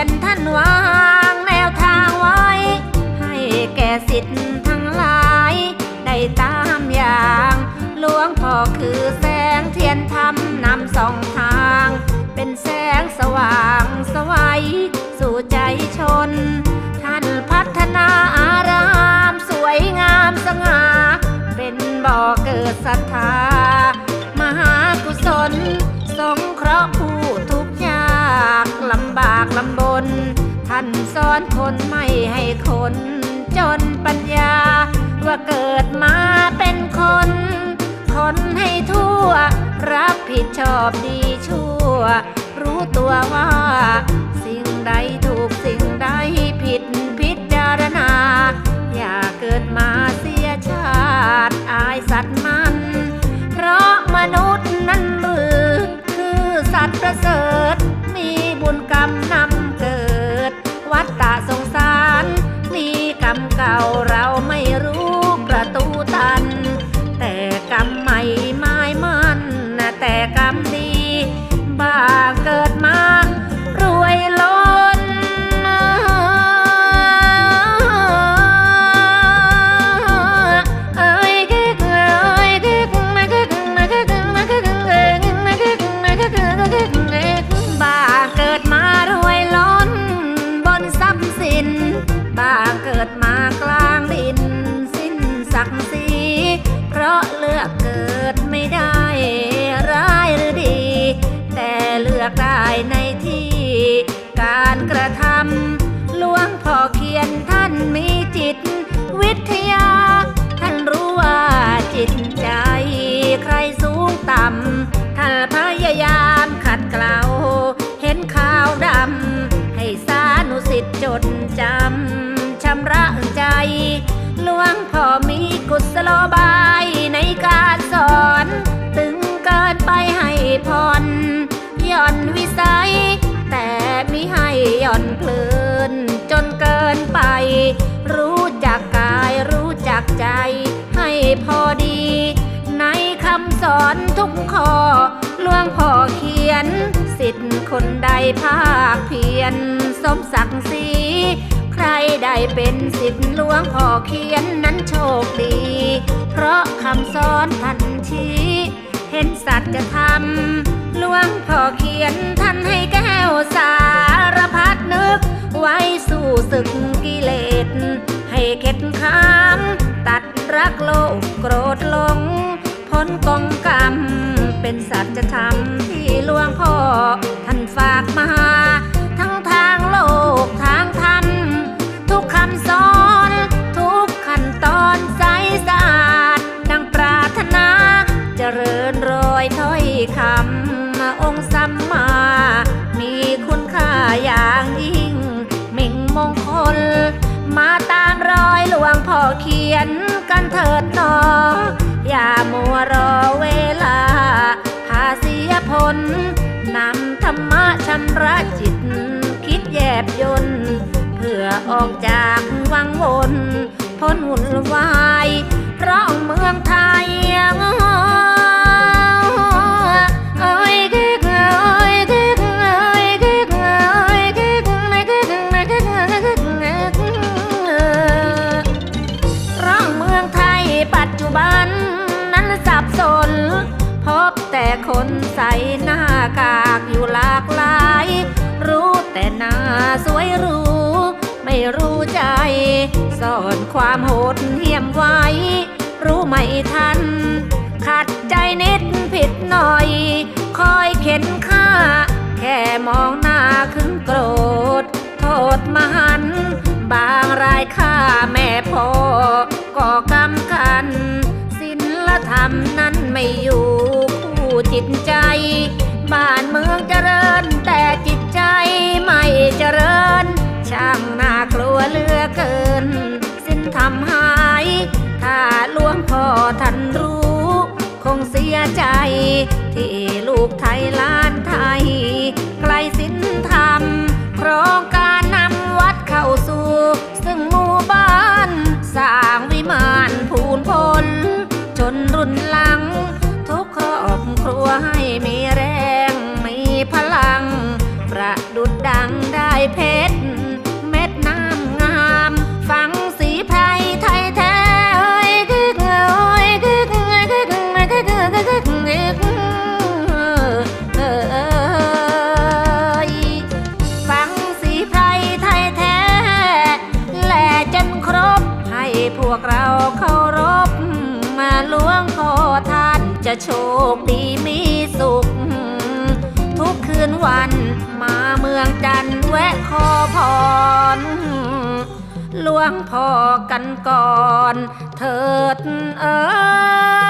ยนท่านวางแนวทางไว้ ให้แก่สิทธิ์ทั้งหลาย ได้ตามอย่างหลวงพ่อคือแสงเทียนธรรมนำสองทาง เป็นแสงสว่างสวัยสู่ใจชน ท่านพัฒนาอารามสวยงามสง่า เป็นบ่อเกิดศรัทธามหากุศลากลำบากลำบน ท่านสอนคนไม่ให้คน จนปัญญา ว่าเกิดมาเป็นคน คนให้ทั่ว รับผิดชอบดีชั่ว รู้ตัวว่า สิ่งใดถูกสิ่ง วงพ่อมีกุศโลบายในการสอนตึงเกินไปให้ผ่อนย่อนวิสัย แต่มิให้ย่อนเพลินจนเกินไป รู้จักกายรู้จักใจ ให้พอดี ในคำสอนทุกข้อหลวงพ่อเขียน สิทธิ์คนใดภาคเพียรสมศักดิ์ศรี ได้เป็นสิทธิ์หลวงพ่อเขียนนั้นโชคดี เพราะคำสอนทันทีเห็นสัจธรรมหลวงพ่อเขียนท่านให้แก้วสารพัดนึก ไว้สู้ศึกกิเลส ให้เข็ดข้าม ตัดรักโลกโกรธลงพ้นกองกรรม เป็นสัจธรรมที่หลวงพ่อท่านฝากมา เขียนกันเถิดหนอ อย่ามัวรอเวลาพาเสียผลนำธรรมะชำระจิต คิดแยบยนเพื่อออกจากวังวนพ้นวุ่นวายเพราะเมืองไทย หน้าสวยรู้ ไม่รู้ใจซ่อนความโหดเหี้ยมไว้ รู้ไม่ทัน ขัดใจนิดผิดหน่อย คอยเข็นค่า แค่มองหน้าขึงโกรธ โทษมหัน บางรายค่าแม่พ่อก่อกรรมกันศิลธรรมนั้นไม่อยู่ คู่จิตใจ บ้านเมืองเจริญ ไม่เจริญ ช่างน่ากลัวเหลือเกิน สิ้นทำหาย ถ้าหลวงพ่อท่านรู้ คงเสียใจ ที่ลูกไทยล้านไทยไกลสิ้นธรรมโครงการนำวัดเข้าสู่ ซึ่งหมู่บ้าน สร้างวิมาน อนหลวงพ่อกันก่อน เถิดเอ้ย